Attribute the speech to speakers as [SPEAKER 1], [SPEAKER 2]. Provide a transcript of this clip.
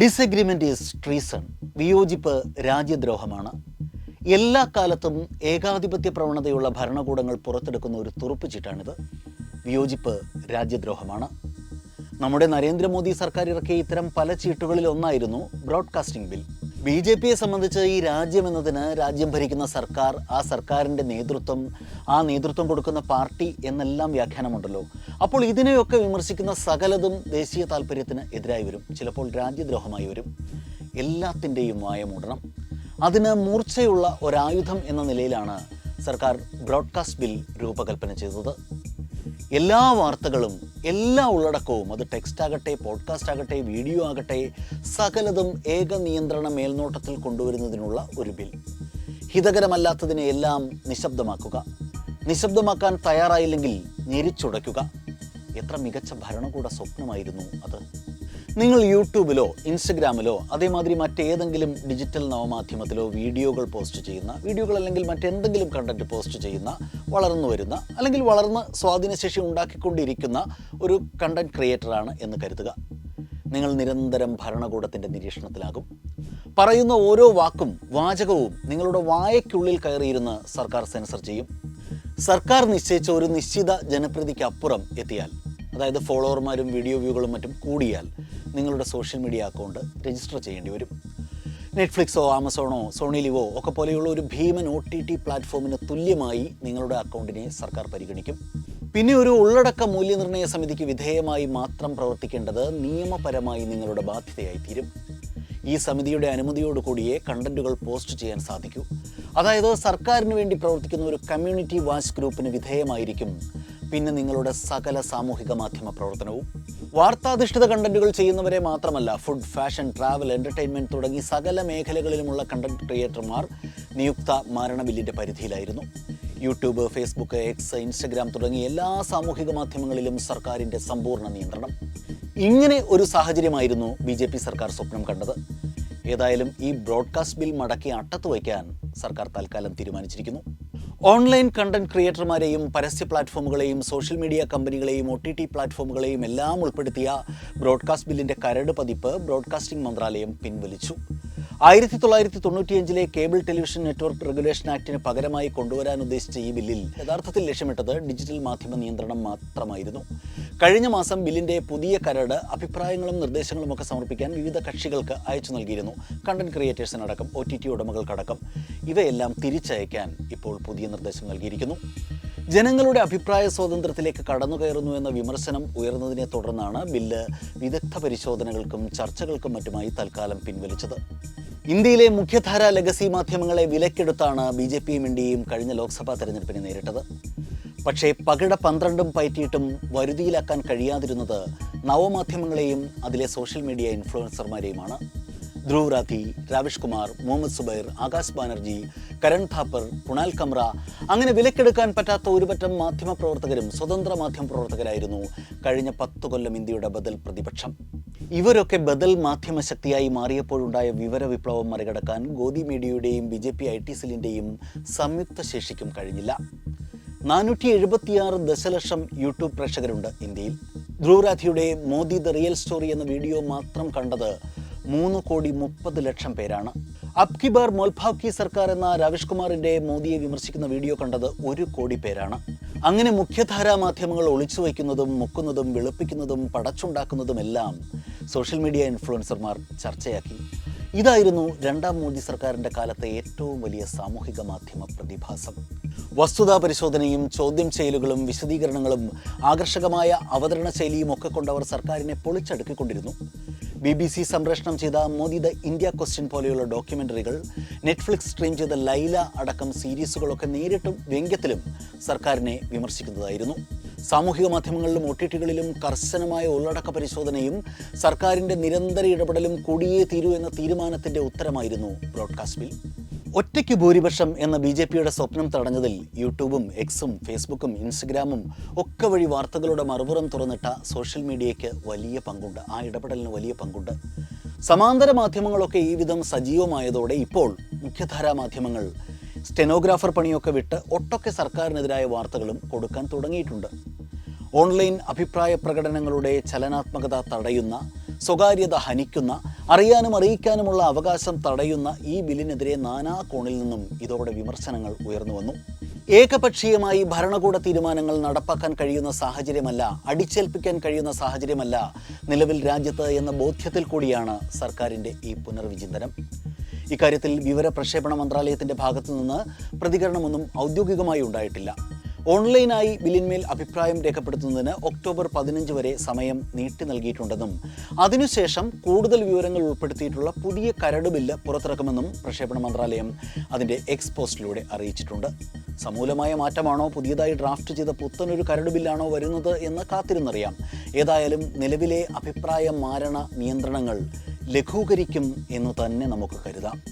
[SPEAKER 1] Disagreement is treason വിയോജിപ്പ് രാജ്യദ്രോഹമാണ്. എല്ലാ കാലത്തും ഏകാധിപത്യ പ്രവണതയുള്ള ഭരണകൂടങ്ങൾ പുറത്തെടുക്കുന്ന ഒരു തുറുപ്പ് ചീട്ടാണിത്. വിയോജിപ്പ് രാജ്യദ്രോഹമാണ്. നമ്മുടെ നരേന്ദ്രമോദി സർക്കാർ ഇറക്കിയ ഇത്തരം പല ചീട്ടുകളിൽ ഒന്നായിരുന്നു ബ്രോഡ്കാസ്റ്റിംഗ് ബിൽ. ബി ജെ പിയെ സംബന്ധിച്ച് ഈ രാജ്യം എന്നതിന് രാജ്യം ഭരിക്കുന്ന സർക്കാർ ആ സർക്കാരിന്റെ നേതൃത്വം ആ നേതൃത്വം കൊടുക്കുന്ന പാർട്ടി എന്നെല്ലാം വ്യാഖ്യാനമുണ്ടല്ലോ. അപ്പോൾ ഇതിനെയൊക്കെ വിമർശിക്കുന്ന സകലതും ദേശീയ താല്പര്യത്തിന് എതിരായി വരും. ചിലപ്പോൾ രാജ്യദ്രോഹമായി വരും. എല്ലാത്തിന്റെയും വായ മൂടണം. അതിന് മൂർച്ചയുള്ള ഒരായുധം എന്ന നിലയിലാണ് സർക്കാർ ബ്രോഡ്കാസ്റ്റ് ബിൽ രൂപകൽപ്പന ചെയ്തത്. എല്ലാ വാർത്തകളും എല്ലാ ഉള്ളടക്കവും അത് ടെക്സ്റ്റ് ആകട്ടെ പോഡ്കാസ്റ്റ് ആകട്ടെ വീഡിയോ ആകട്ടെ സകലതും ഏക നിയന്ത്രണ മേൽനോട്ടത്തിൽ കൊണ്ടുവരുന്നതിനുള്ള ഒരു ബിൽ. ഹിതകരമല്ലാത്തതിനെ എല്ലാം നിശബ്ദമാക്കുക. നിശബ്ദമാക്കാൻ തയ്യാറായില്ലെങ്കിൽ ഞെരിച്ചുടയ്ക്കുക. എത്ര മികച്ച ഭരണകൂട സ്വപ്നമായിരുന്നു അത്. നിങ്ങൾ യൂട്യൂബിലോ ഇൻസ്റ്റഗ്രാമിലോ അതേമാതിരി മറ്റേതെങ്കിലും ഡിജിറ്റൽ നവമാധ്യമത്തിലോ വീഡിയോകൾ പോസ്റ്റ് ചെയ്യുന്ന വീഡിയോകൾ അല്ലെങ്കിൽ മറ്റെന്തെങ്കിലും കണ്ടന്റ് പോസ്റ്റ് ചെയ്യുന്ന വളർന്നു വരുന്ന അല്ലെങ്കിൽ വളർന്ന് സ്വാധീനശേഷി ഉണ്ടാക്കിക്കൊണ്ടിരിക്കുന്ന ഒരു കണ്ടന്റ് ക്രിയേറ്ററാണ് എന്ന് കരുതുക. നിങ്ങൾ നിരന്തരം ഭരണകൂടത്തിന്റെ നിരീക്ഷണത്തിലാകും. പറയുന്ന ഓരോ വാക്കും വാചകവും നിങ്ങളുടെ വായയ്ക്കുള്ളിൽ കയറിയിരുന്ന് സർക്കാർ സെൻസർ ചെയ്യും. സർക്കാർ നിശ്ചയിച്ച ഒരു നിശ്ചിത ജനപ്രീതിക്ക് അപ്പുറം എത്തിയാൽ അതായത് ഫോളോവർമാരും വീഡിയോ വ്യൂകളും മറ്റും കൂടിയാൽ നിങ്ങളുടെ സോഷ്യൽ മീഡിയ അക്കൗണ്ട് രജിസ്റ്റർ ചെയ്യേണ്ടി വരും. നെറ്റ്ഫ്ലിക്സോ ആമസോണോ സോണി ലിവോ ഒക്കെ പോലെയുള്ള ഒരു ഭീമൻ ഒ ടി ടി പ്ലാറ്റ്ഫോമിന് തുല്യമായി നിങ്ങളുടെ അക്കൗണ്ടിനെ സർക്കാർ പരിഗണിക്കും. പിന്നെ ഒരു ഉള്ളടക്ക മൂല്യനിർണയ സമിതിക്ക് വിധേയമായി മാത്രം പ്രവർത്തിക്കേണ്ടത് നിയമപരമായി നിങ്ങളുടെ ബാധ്യതയായി തീരും ഈ സമിതിയുടെ അനുമതിയോടുകൂടിയേ കണ്ടന്റുകൾ പോസ്റ്റ് ചെയ്യാൻ സാധിക്കൂ. അതായത് സർക്കാരിന് വേണ്ടി പ്രവർത്തിക്കുന്ന ഒരു കമ്മ്യൂണിറ്റി വാച്ച് ഗ്രൂപ്പിന് വിധേയമായിരിക്കും പിന്നെ നിങ്ങളുടെ സകല സാമൂഹിക മാധ്യമ പ്രവർത്തനവും. വാർത്താധിഷ്ഠിത കണ്ടന്റുകൾ ചെയ്യുന്നവരെ മാത്രമല്ല ഫുഡ് ഫാഷൻ ട്രാവൽ എന്റർടൈൻമെന്റ് തുടങ്ങി സകല മേഖലകളിലുമുള്ള കണ്ടന്റ് ക്രിയേറ്റർമാർ നിയുക്ത മരണബില്ലിന്റെ പരിധിയിലായിരുന്നു. യൂട്യൂബ് ഫേസ്ബുക്ക് എക്സ് ഇൻസ്റ്റഗ്രാം തുടങ്ങി എല്ലാ സാമൂഹിക മാധ്യമങ്ങളിലും സർക്കാരിന്റെ സമ്പൂർണ നിയന്ത്രണം. ഇങ്ങനെ ഒരു സാഹചര്യമായിരുന്നു ബി ജെ പി സർക്കാർ സ്വപ്നം കണ്ടത്. ഏതായാലും ഈ ബ്രോഡ്കാസ്റ്റ് ബിൽ മടക്കി അട്ടത്ത് വയ്ക്കാൻ സർക്കാർ തൽക്കാലം തീരുമാനിച്ചിരിക്കുന്നു. ഓൺലൈൻ കണ്ടന്റ് ക്രിയേറ്റർമാരെയും പരസ്യ പ്ലാറ്റ്ഫോമുകളെയും സോഷ്യൽ മീഡിയ കമ്പനികളെയും ഒ ടി ടി പ്ലാറ്റ്ഫോമുകളെയും എല്ലാം ഉൾപ്പെടുത്തിയ ബ്രോഡ്കാസ്റ്റ് ബില്ലിന്റെ കരട് പതിപ്പ് ബ്രോഡ്കാസ്റ്റിംഗ് മന്ത്രാലയം പിൻവലിച്ചു. ആയിരത്തി തൊള്ളായിരത്തി തൊണ്ണൂറ്റിയഞ്ചിലെ കേബിൾ ടെലിവിഷൻ നെറ്റ്വർക്ക് റെഗുലേഷൻ ആക്ടിന് പകരമായി കൊണ്ടുവരാൻ ഉദ്ദേശിച്ച ഈ ബില്ലിൽ യഥാർത്ഥത്തിൽ ലക്ഷ്യമിട്ടത് ഡിജിറ്റൽ മാധ്യമ നിയന്ത്രണം മാത്രമായിരുന്നു. കഴിഞ്ഞ മാസം ബില്ലിന്റെ പുതിയ കരട് അഭിപ്രായങ്ങളും നിർദ്ദേശങ്ങളും ഒക്കെ സമർപ്പിക്കാൻ വിവിധ കക്ഷികൾക്ക് അയച്ചു നൽകിയിരുന്നു. കണ്ടന്റ് ക്രിയേറ്റേഴ്സിനടക്കം ഒ ടി ടി ഉടമകൾക്കടക്കം. ഇവയെല്ലാം തിരിച്ചയക്കാൻ ഇപ്പോൾ പുതിയ നിർദ്ദേശം നൽകിയിരിക്കുന്നു. ജനങ്ങളുടെ അഭിപ്രായ സ്വാതന്ത്ര്യത്തിലേക്ക് കടന്നു കയറുന്നു എന്ന വിമർശനം ഉയർന്നതിനെ തുടർന്നാണ് ബില്ല് വിദഗ്ധ പരിശോധനകൾക്കും ചർച്ചകൾക്കും മറ്റുമായി തൽക്കാലം പിൻവലിച്ചത്. ഇന്ത്യയിലെ മുഖ്യധാര ലഗസി മാധ്യമങ്ങളെ വിലക്കെടുത്താണ് ബി ജെ പിയും ഇന്ത്യയും കഴിഞ്ഞ ലോക്സഭാ തെരഞ്ഞെടുപ്പിനെ നേരിട്ടത്. പക്ഷേ പകിട പന്ത്രണ്ടും പയറ്റിയിട്ടും വരുതിയിലാക്കാൻ കഴിയാതിരുന്നത് നവമാധ്യമങ്ങളെയും അതിലെ സോഷ്യൽ മീഡിയ ഇൻഫ്ലുവൻസർമാരെയുമാണ് ധ്രുവ് രാധി രാവിഷ് കുമാർ മുഹമ്മദ് സുബൈർ ആകാശ് ബാനർജി കരൺ ഥാപ്പർ കുണാൽ കമ്ര അങ്ങനെ വിലക്കെടുക്കാൻ പറ്റാത്ത ഒരുപറ്റം മാധ്യമ പ്രവർത്തകരും സ്വതന്ത്ര മാധ്യമ പ്രവർത്തകരായിരുന്നു കഴിഞ്ഞ പത്ത് കൊല്ലം ഇന്ത്യയുടെ ബദൽ പ്രതിപക്ഷം. ഇവരൊക്കെ ബദൽ മാധ്യമ ശക്തിയായി മാറിയപ്പോഴുണ്ടായ വിവര വിപ്ലവം മറികടക്കാൻ Godi മീഡിയയുടെയും B J P I T സെല്ലിന്റെയും സംയുക്ത ശേഷിക്കും കഴിഞ്ഞില്ല. നാനൂറ്റി എഴുപത്തിയാറ് ദശലക്ഷം യൂട്യൂബ് പ്രേക്ഷകരുണ്ട് ഇന്ത്യയിൽ. ധ്രുവരാധിയുടെ മോദി ദ റിയൽ സ്റ്റോറി എന്ന വീഡിയോ മാത്രം കണ്ടത് മൂന്ന് കോടി മുപ്പത് ലക്ഷം പേരാണ്. അബ് കി ബാർ മോൽഭാവ് കി സർക്കാർ എന്ന രവിഷ്കുമാറിന്റെ മോദിയെ വിമർശിക്കുന്ന വീഡിയോ കണ്ടത് ഒരു കോടി പേരാണ്. അങ്ങനെ മുഖ്യധാരാ മാധ്യമങ്ങൾ ഒളിച്ചു വയ്ക്കുന്നതും മുക്കുന്നതും വെളുപ്പിക്കുന്നതും പടച്ചുണ്ടാക്കുന്നതുമെല്ലാം സോഷ്യൽ മീഡിയ ഇൻഫ്ലുവൻസർമാർ ചർച്ചയാക്കി. ഇതായിരുന്നു രണ്ടാം മോദി സർക്കാരിന്റെ കാലത്തെ ഏറ്റവും വലിയ സാമൂഹിക മാധ്യമ പ്രതിഭാസം. വസ്തുതാ പരിശോധനയും ചോദ്യം ചെയ്യലുകളും വിശദീകരണങ്ങളും ആകർഷകമായ അവതരണ ശൈലിയും ഒക്കെ കൊണ്ടവർ സർക്കാരിനെ പൊളിച്ചടുക്കിക്കൊണ്ടിരുന്നു. ബി ബി സി സംപ്രേഷണം ചെയ്ത മോദി ദ ഇന്ത്യ ക്വസ്റ്റ്യൻ പോലെയുള്ള ഡോക്യുമെന്ററികൾ നെറ്റ്ഫ്ലിക്സ് സ്ട്രീം ചെയ്ത ലൈല അടക്കം സീരീസുകളൊക്കെ നേരിട്ടും വ്യംഗ്യത്തിലും സർക്കാരിനെ വിമർശിക്കുന്നതായിരുന്നു. സാമൂഹിക മാധ്യമങ്ങളിലും ഒ ടി ടികളിലും കർശനമായ ഉള്ളടക്ക പരിശോധനയും സർക്കാരിന്റെ നിരന്തര ഇടപെടലും കൂടിയേ തീരൂ എന്ന തീരുമാനത്തിന്റെ ഉത്തരമായിരുന്നു ബ്രോഡ്കാസ്റ്റ് ബിൽ. ഒറ്റയ്ക്ക് ഭൂരിപക്ഷം എന്ന ബി ജെ പിയുടെ സ്വപ്നം തടഞ്ഞതിൽ യൂട്യൂബും എക്സും ഫേസ്ബുക്കും ഇൻസ്റ്റഗ്രാമും ഒക്കെ വഴി വാർത്തകളുടെ മറുപുറം തുറന്നിട്ട സോഷ്യൽ മീഡിയയ്ക്ക് വലിയ പങ്കുണ്ട്. ആ ഇടപെടലിന് വലിയ പങ്കുണ്ട്. സമാന്തര മാധ്യമങ്ങളൊക്കെ ഈ വിധം സജീവമായതോടെ ഇപ്പോൾ മുഖ്യധാരാ മാധ്യമങ്ങൾ സ്റ്റെനോഗ്രാഫർ പണിയൊക്കെ വിട്ട് ഒട്ടൊക്കെ സർക്കാരിനെതിരായ വാർത്തകളും കൊടുക്കാൻ തുടങ്ങിയിട്ടുണ്ട്. ഓൺലൈൻ അഭിപ്രായ പ്രകടനങ്ങളുടെ ചലനാത്മകത തടയുന്ന സ്വകാര്യത ഹനിക്കുന്ന അറിയാനും അറിയിക്കാനുമുള്ള അവകാശം തടയുന്ന ഈ ബില്ലിനെതിരെ നാനാ കോണിൽ നിന്നും ഇതോടെ വിമർശനങ്ങൾ ഉയർന്നു വന്നു. ഏകപക്ഷീയമായി ഭരണകൂട തീരുമാനങ്ങൾ നടപ്പാക്കാൻ കഴിയുന്ന സാഹചര്യമല്ല അടിച്ചേൽപ്പിക്കാൻ കഴിയുന്ന സാഹചര്യമല്ല നിലവിൽ രാജ്യത്ത് എന്ന ബോധ്യത്തിൽ കൂടിയാണ് സർക്കാരിന്റെ ഈ പുനർവിചിന്തനം. ഇക്കാര്യത്തിൽ വിവര പ്രക്ഷേപണ മന്ത്രാലയത്തിന്റെ ഭാഗത്തു നിന്ന് പ്രതികരണമൊന്നും ഔദ്യോഗികമായി ഉണ്ടായിട്ടില്ല. ഓൺലൈനായി ബില്ലിന്മേൽ അഭിപ്രായം രേഖപ്പെടുത്തുന്നതിന് ഒക്ടോബർ പതിനഞ്ച് വരെ സമയം നീട്ടി നൽകിയിട്ടുണ്ടെന്നും അതിനുശേഷം കൂടുതൽ വിവരങ്ങൾ ഉൾപ്പെടുത്തിയിട്ടുള്ള പുതിയ കരട് ബില്ല് പുറത്തിറക്കുമെന്നും പ്രക്ഷേപണ മന്ത്രാലയം അതിന്റെ എക്സ് പോസ്റ്റിലൂടെ അറിയിച്ചിട്ടുണ്ട്. സമൂലമായ മാറ്റമാണോ? പുതിയതായി ഡ്രാഫ്റ്റ് ചെയ്ത പുത്തനൊരു കരട് ബില്ലാണോ വരുന്നത് എന്ന് കാത്തിരുന്നറിയാം. ഏതായാലും നിലവിലെ അഭിപ്രായ മാരണ നിയന്ത്രണങ്ങൾ ലഘൂകരിക്കും എന്ന് തന്നെ നമുക്ക് കരുതാം.